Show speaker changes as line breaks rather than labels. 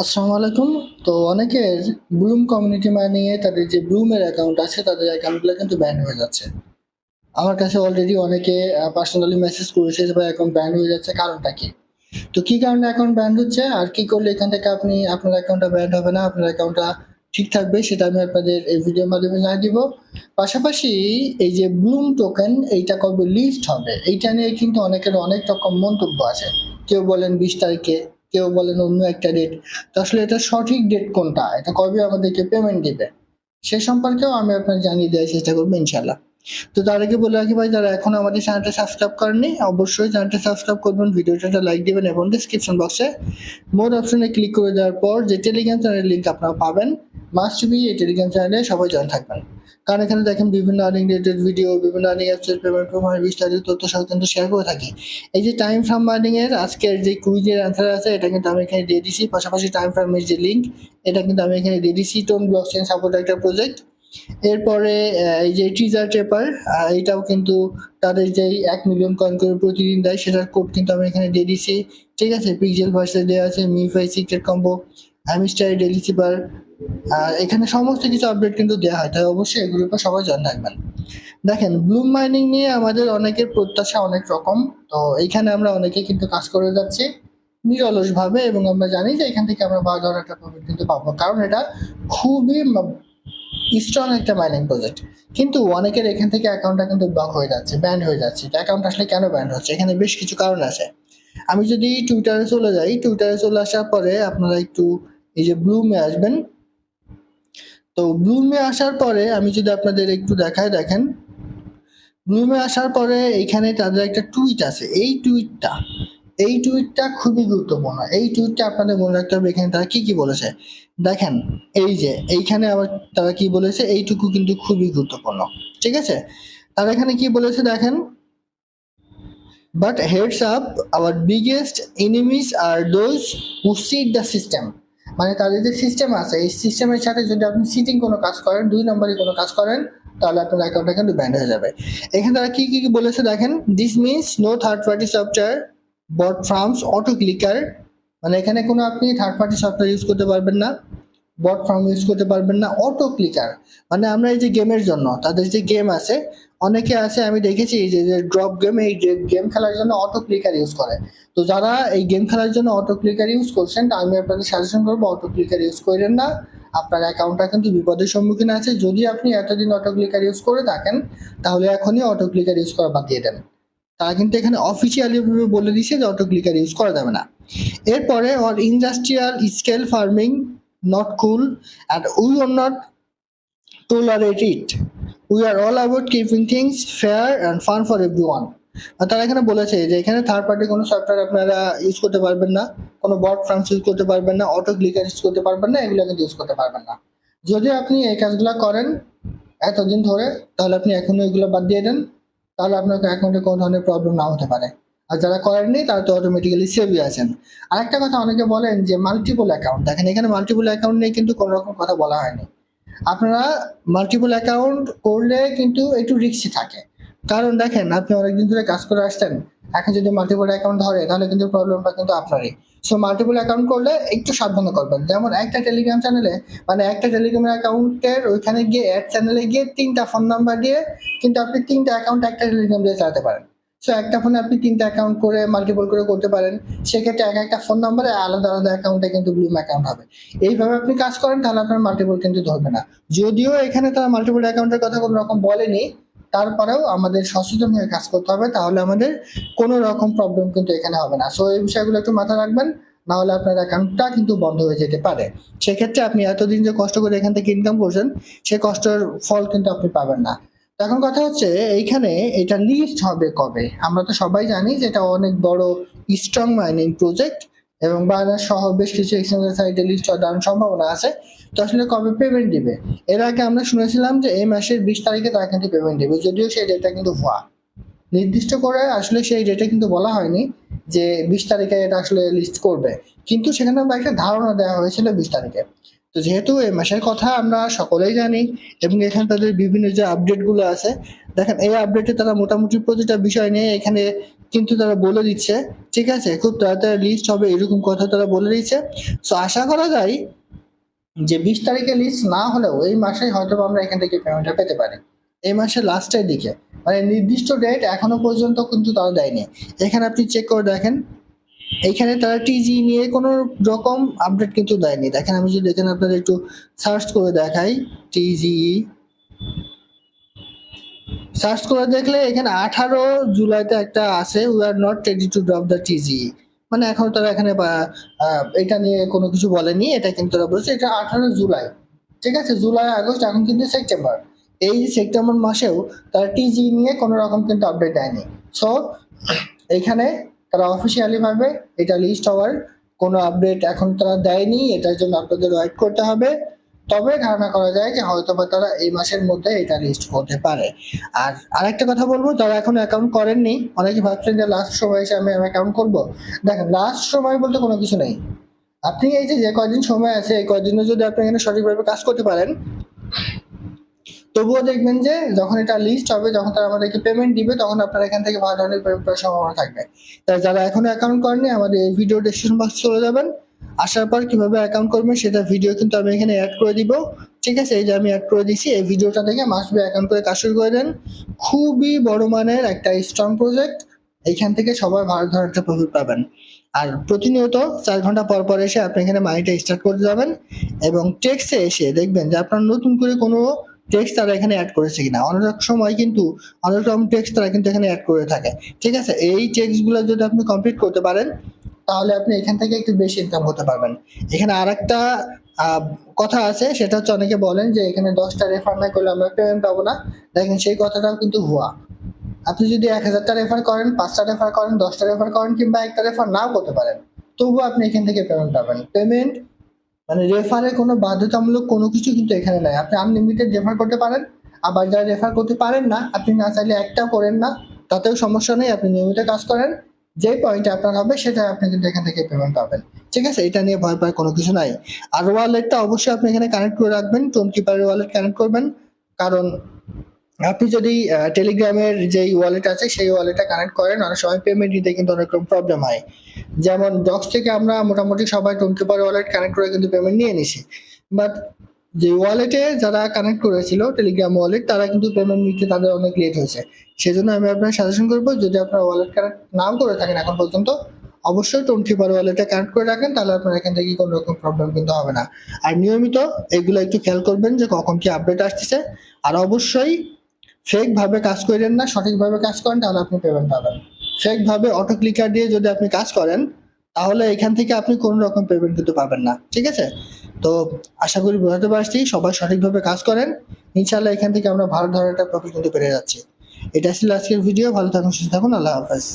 আসসালামু আলাইকুম। তো অনেকের ব্লুম কমিউনিটি মানিয়ে তাদের যে ব্লুমের অ্যাকাউন্ট আছে, তাদের অ্যাকাউন্টগুলো কিন্তু ব্যান হয়ে যাচ্ছে। আমার কাছে অলরেডি অনেকে পার্সোনালি মেসেজ করেছে যে, ভাই অ্যাকাউন্ট ব্যান হয়ে যাচ্ছে, কারণটা কি? তো কি কারণে অ্যাকাউন্ট ব্যান হচ্ছে? আর কি করলে এখান থেকে আপনি, আপনার অ্যাকাউন্টটা ব্যান হবে না, আপনার অ্যাকাউন্টটা ঠিক থাকবে, সেটা আমি আপনাদের এই ভিডিওর মাধ্যমে জানিয়ে দিব। পাশাপাশি এই যে ব্লুম টোকেন এইটা কবে লিস্ট হবে? এইটা নিয়ে কিন্তু অনেকের অনেক রকম মন্তব্য আছে। কেউ বলেন বিশ তারিখে কেউ বলেন অন্য একটা ডেট তো আসলে এটা সঠিক ডেট কোনটা? এটা কবে আমাদেরকে পেমেন্ট দিবে? সে সম্পর্কেও আমি আপনার জানিয়ে দেওয়ার চেষ্টা করব ইনশাল্লাহ তো তার আগে বলে রাখি ভাই, যারা এখন আমাদের চ্যানেলটা সাবস্ক্রাইব করেননি, অবশ্যই চ্যানেলটা সাবস্ক্রাইব করবেন, ভিডিওটা লাইক দেবেন এবং ডিসক্রিপশন বক্সে মোর অপশনে ক্লিক করে দেওয়ার পর যে টেলিগ্রাম চ্যানেলের লিঙ্ক আপনারা পাবেন মাস্ট বি এই টেলিগ্রাম চ্যানেলে সবাই জয়েন থাকবেন। কারণ এখানে দেখেন বিভিন্ন আর্নিং রিলেটেড ভিডিও বিভিন্ন আর্নিং অ্যাপসের পেমেন্ট প্রোফাইল বিস্তারিত তথ্য কিন্তু শেয়ার করে থাকি। এই যে টাইম ফ্রাম আর্নিং এর আজকের যে কুইজের অ্যান্সার আছে, এটা কিন্তু আমি এখানে দিয়ে দিছি। পাশাপাশি টাইম ফ্রামের যে লিঙ্ক এটা কিন্তু আমি এখানে দিয়ে দিছি। টোন ব্লক চেন সাপোর্ট একটা প্রজেক্ট এরপরে এই যে টিজার পেপার এটাও কিন্তু তাদের যে এক মিলিয়ন কয়েন করে প্রতিদিন দেয়, সেটার কোড কিন্তু আমি এখানে দিয়ে দিছি। ঠিক আছে? পিক্সেল ভার্সে দেওয়া আছে মিফাই secret combo Hamster daily cipher এখানে সমস্ত কিছু আপডেট কিন্তু দেওয়া হয়, তাই অবশ্যই উপর সবাই জান থাকবেন। দেখেন ব্লুম মাইনিং নিয়ে আমাদের অনেকের প্রত্যাশা অনেক রকম। তো এইখানে আমরা অনেকে কিন্তু কাজ করে যাচ্ছি নিরলস ভাবে এবং আমরা জানি যে এখান থেকে আমরা ভালো ধরনের একটা প্রফিট কিন্তু পাবো। কারণ এটা খুবই স্ট্রং একটা মাইনিং প্রজেক্ট কিন্তু অনেকের এখান থেকে অ্যাকাউন্টটা কিন্তু ব্লক হয়ে যাচ্ছে ব্যান্ড হয়ে যাচ্ছে। অ্যাকাউন্ট আসলে কেন ব্যান্ড হচ্ছে? এখানে বেশ কিছু কারণ আছে। আমি যদি টুইটারে চলে যাই টুইটারে চলে আসার পরে আপনারা একটু এই যে ব্লুমে আসবেন। তো ব্লুমে আসার পরে আমি যদি আপনাদের একটু দেখায় দেখেন ব্লুমে আসার পরে এইখানে তাদের একটা টুইট আছে। এই টুইটটা এই টুইটটা খুবই গুরুত্বপূর্ণ। এই টুইটটা আপনাদের মনে রাখতে হবে, এখানে তারা কি কি বলেছে? দেখেন, এই যে, এইখানে আবার তারা কি বলেছে? এইটুকু কিন্তু খুবই গুরুত্বপূর্ণ। ঠিক আছে? তারা এখানে কি বলেছে দেখেন? But heads up our biggest enemies are those who cheat the system মানে তাদের যে সিস্টেম আছে, এই সিস্টেমের সাথে যদি আপনি সিটিং কোনো কাজ করেন, দুই নম্বরে কোনো কাজ করেন, তাহলে আপনার অ্যাকাউন্টটা কিন্তু ব্যান্ড হয়ে যাবে। এখানে তারা কি কি কি বলেছে দেখেন? This means no third party software bot farms auto clicker মানে এখানে কোনো আপনি থার্ড পার্টি সফটওয়্যার ইউজ করতে পারবেন না। বট ফার্ম ইউজ করতে পারবেন না অটো ক্লিকার মানে আমরা এই যে গেমের জন্য, তাদের যে গেম আছে, অনেকে আছে, আমি দেখেছি যে ড্রপ গেম এই গেম খেলার জন্য অটো ক্লিকার ইউজ করে। তো যারা এই গেম খেলার জন্য অটো ক্লিকার ইউজ করছেন আমি আপনাদের সাজেশন করব অটো ক্লিকার ইউজ করেন না। আপনার অ্যাকাউন্টটা কিন্তু বিপদের সম্মুখীন আছে। যদি আপনি এতদিন অটো ক্লিকার ইউজ করে থাকেন, তাহলে এখনই অটো ক্লিকার ইউজ করা বাদ দিয়ে দেন। তারা কিন্তু এখানে অফিসিয়ালি বলে দিছে যে অটো ক্লিকার ইউজ করা যাবে না। এরপরে or industrial scale farming not cool and we are not tolerate it. We are all about keeping things fair and fun for everyone. তারা এখানে বলেছে যে এখানে থার্ড পার্টি কোনো সফটওয়্যার আপনারা ইউজ করতে পারবেন না, কোনো বট ফ্রান্স ইউজ করতে পারবেন না অটো ক্লিকার ইউজ করতে পারবেন না, এগুলো কিন্তু ইউজ করতে পারবেন না যদি আপনি এই কাজগুলো করেন এতদিন ধরে, তাহলে আপনি এখনও এগুলো বাদ দিয়ে দেন, তাহলে আপনার অ্যাকাউন্টে কোনো ধরনের প্রবলেম না হতে পারে আর যারা করেননি তারা তো অটোমেটিক্যালি সেভই আছেন। আর একটা কথা অনেকে বলেন যে মাল্টিপল অ্যাকাউন্ট দেখেন, এখানে মাল্টিপল অ্যাকাউন্ট নিয়ে কিন্তু কোনো রকম কথা বলা হয়নি। আপনারা মাল্টিপল অ্যাকাউন্ট করলে কিন্তু একটু রিস্কি থাকে। কারণ দেখেন, আপনি অনেকদিন ধরে কাজ করে আসছেন। এখন যদি মাল্টিপল অ্যাকাউন্ট ধরে, তাহলে কিন্তু প্রবলেমটা কিন্তু আপনারই। সো মাল্টিপল অ্যাকাউন্ট করলে একটু সাবধান করবেন। যেমন একটা টেলিগ্রাম চ্যানেলে মানে একটা টেলিগ্রাম অ্যাকাউন্টের ওইখানে গিয়ে অ্যাড চ্যানেলে গিয়ে তিনটা ফোন নাম্বার দিয়ে কিন্তু আপনি তিনটা অ্যাকাউন্ট একটা টেলিগ্রাম দিয়ে চালাতে পারেন। সো একটা ফোনে আপনি তিনটা অ্যাকাউন্ট করে মাল্টিপল করে করতে পারেন, সেক্ষেত্রে এক একটা ফোন নাম্বারে আলাদা আলাদা অ্যাকাউন্টে কিন্তু ব্লুম অ্যাকাউন্ট হবে। এইভাবে আপনি কাজ করেন, তাহলে আপনার মাল্টিপল কিন্তু ধরবে না। যদিও এখানে তারা মাল্টিপল অ্যাকাউন্টের কথা কোনো রকম বলেনি, তারপরেও আমাদের সচেতন হয়ে কাজ করতে হবে, তাহলে আমাদের কোনো রকম প্রবলেম কিন্তু এখানে হবে না। সো এই বিষয়গুলো একটু মাথায় রাখবেন না হলে আপনার অ্যাকাউন্টটা কিন্তু বন্ধ হয়ে যেতে পারে। সেক্ষেত্রে আপনি এতদিন যে কষ্ট করে এখান থেকে ইনকাম করছেন, সে কষ্টের ফল কিন্তু আপনি পাবেন না। এখন কথা হচ্ছে, এইখানে এটা লিস্ট হবে কবে? আমরা তো সবাই জানি যে এটা অনেক বড় স্ট্রং মাইনিং প্রজেক্ট এবং বাংলাদেশ সহ বেশ কিছু এক্সচেঞ্জের সাইডে লিস্ট হওয়ার সম্ভাবনা আছে। তো আসলে কবে পেমেন্ট দিবে? এর আগে আমরা শুনেছিলাম যে এই মাসের বিশ তারিখে তারা কিন্তু পেমেন্ট দিবে, যদিও সেই ডেটটা কিন্তু ভুয়া। নির্দিষ্ট করে আসলে সেই ডেটে কিন্তু বলা হয়নি যে বিশ তারিখে এটা আসলে লিস্ট করবে। কিন্তু সেখানে একটা ধারণা দেওয়া হয়েছিল বিশ তারিখে। তো যেহেতু এই মাসের কথা আমরা সকলেই জানি এবং এখানে তাদের বিভিন্ন যে আপডেটগুলো আছে, দেখেন এই আপডেটে তারা মোটামুটি প্রতিটা বিষয় নিয়ে এখানে কিন্তু তারা বলে দিচ্ছে, ঠিক আছে? খুব তাড়াতাড়ি লিস্ট হবে, এরকম কথা তারা বলে দিচ্ছে। সো আশা করা যায় যে বিশ তারিখে লিস্ট না হলেও এই মাসে হয়তো আমরা এখান থেকে পেমেন্টটা পেতে পারি। এই মাসের লাস্টের দিকে। মানে নির্দিষ্ট ডেট এখনও পর্যন্ত কিন্তু তারা দেয়নি। এখানে আপনি চেক করে দেখেন এইখানে তারা টিজি নিয়ে কোনো রকম আপডেট কিন্তু দেয়নি। দেখেন আমি যদি এখানে আপনাদের একটু সার্চ করে দেখাই টিজি সার্চ করে দেখলে এখানে আঠারো জুলাইতে একটা আছে we are not ready to drop the TG মানে এখন তারা এখানে এটা নিয়ে কোনো কিছু বলেনি, এটা কিন্তু তারা বলছে এটা আঠারো জুলাই। ঠিক আছে? জুলাই, আগস্ট, এখন কিন্তু সেপ্টেম্বর এই সেপ্টেম্বর মাসেও তারা টিজি নিয়ে কোনো রকম কিন্তু আপডেট দেয়নি। সো এখানে তারা অফিসিয়ালি ভাবে, এটা লিস্ট হওয়ার কোনো আপডেট এখন তারা দেয়নি, এটার জন্য আপনাদের ওয়েট করতে হবে। তবে ধারণা করা যায় যে হয়তো বা তারা এই মাসের মধ্যে এটা লিস্ট করতে পারে। আর আরেকটা কথা বলব, যারা এখন অ্যাকাউন্ট করেননি, অনেকে ভাবছেন যে লাস্ট সময় এসে আমি অ্যাকাউন্ট করব। দেখেন লাস্ট সময় বলতে কোনো কিছু নেই। আপনি এই যে যে কয়দিন সময় আছে, এই কয়দিনে যদি আপনি এখানে সঠিকভাবে কাজ করতে পারেন তবুও দেখবেন যে যখন এটা লিস্ট হবে, যখন তারা আমাদেরকে পেমেন্ট দিবে, তখন আপনার এখান থেকে ভালো ধরনের পেমেন্ট করার সম্ভাবনা থাকবে। তাই যারা এখনও অ্যাকাউন্ট করেনি আমাদের এই ভিডিও ডিসক্রিপশন বক্স চলে যাবেন। আসার পর কীভাবে অ্যাকাউন্ট করবেন, সেটা ভিডিও কিন্তু আমি এখানে অ্যাড করে দিব। ঠিক আছে? এই যে আমি অ্যাড করে দিছি, এই ভিডিওটা দেখে মাসবে অ্যাকাউন্ট করে কাজ শুরু করে দেন। খুবই বড় মানের একটা স্ট্রং প্রজেক্ট এইখান থেকে সবাই ভালো ধরনের একটা প্রফিট পাবেন। আর প্রতিনিয়ত চার ঘণ্টা পর পর এসে আপনি এখানে মানিটা স্টার্ট করতে যাবেন। এবং টেক্সে এসে দেখবেন যে আপনার নতুন করে কোনো টেক্সট তারা এখানে অ্যাড করেছে কিনা? অনেক সময় কিন্তু অনেক রকম টেক্সট তারা কিন্তু এখানে অ্যাড করে থাকে। ঠিক আছে? এই টেক্সটগুলো যদি আপনি কমপ্লিট করতে পারেন, তাহলে আপনি এখান থেকে একটু বেশি ইনকাম করতে পারবেন। এখানে আর একটা কথা আছে, সেটা হচ্ছে অনেকে বলেন যে এখানে দশটা রেফার না করলে আমরা পেমেন্ট পাবো না। দেখেন সেই কথাটাও কিন্তু ভুয়া। আপনি যদি এক হাজারটা রেফার করেন, পাঁচটা রেফার করেন, দশটা রেফার করেন কিংবা একটা রেফার নাও করতে পারেন, তবুও আপনি এখান থেকে পেমেন্ট পাবেন। পেমেন্ট মানে রেফারের কোনো বাধ্যতামূলক কোনো কিছু কিন্তু এখানে নাই। আপনি আনলিমিটেড রেফার করতে পারেন, আবার যারা রেফার করতে পারেন না, আপনি না চাইলে একটা করেন না, তাতেও সমস্যা নেই, আপনি নিয়মিত কাজ করেন, যে পয়েন্ট আপনার হবে সেটা আপনি কিন্তু এখান থেকে পেমেন্ট পাবেন। ঠিক আছে? এটা নিয়ে ভয় পাওয়ার কোনো কিছু নাই। আর ওয়ালেটটা অবশ্যই আপনি এখানে কানেক্ট করে রাখবেন টোন কিপারের ওয়ালেট কানেক্ট করবেন, কারণ আপনি যদি টেলিগ্রামের যে ওয়ালেট আছে, সেই ওয়ালেটটা কানেক্ট করেন, অনেক সময় পেমেন্ট দিতে কিন্তু অনেক রকম প্রবলেম হয়। যেমন ডক্স থেকে আমরা মোটামুটি সবাই টোন কিপার ওয়ালেট কানেক্ট করে কিন্তু পেমেন্ট নিয়ে নিছি। বাট যে ওয়ালেটে যারা কানেক্ট করেছিল টেলিগ্রাম ওয়ালেট তারা কিন্তু পেমেন্ট নিতে তাদের অনেক লেট হয়েছে। সেজন্য আমি আপনার সাজেশন করব, যদি আপনার ওয়ালেট কানেক্ট নাও করে থাকেন এখন পর্যন্ত, অবশ্যই টোন কিপার ওয়ালেটটা কানেক্ট করে রাখেন, তাহলে আপনার এখান থেকে কোনো রকম প্রবলেম কিন্তু হবে না। আর নিয়মিত এগুলো একটু খেয়াল করবেন যে কখন কি আপডেট আসতেছে। আর অবশ্যই ফেক ভাবে কাজ করেন না, সঠিকভাবে কাজ করেন, তাহলে আপনি পেমেন্ট পাবেন। ফেক ভাবে অটো ক্লিকার দিয়ে যদি আপনি কাজ করেন, তাহলে এখান থেকে আপনি কোনো রকম পেমেন্ট কিন্তু পাবেন না, ঠিক আছে? তো আশা করি বোঝাতে পারছি, সবাই সঠিকভাবে কাজ করেন। ইনশাল্লাহ এখান থেকে আমরা ভালো ধরনের একটা প্রফিট কিন্তু পেরে যাচ্ছি। এটা ছিল আজকের ভিডিও ভালো থাকুন, সুস্থ থাকুন, আল্লাহ হাফেজ।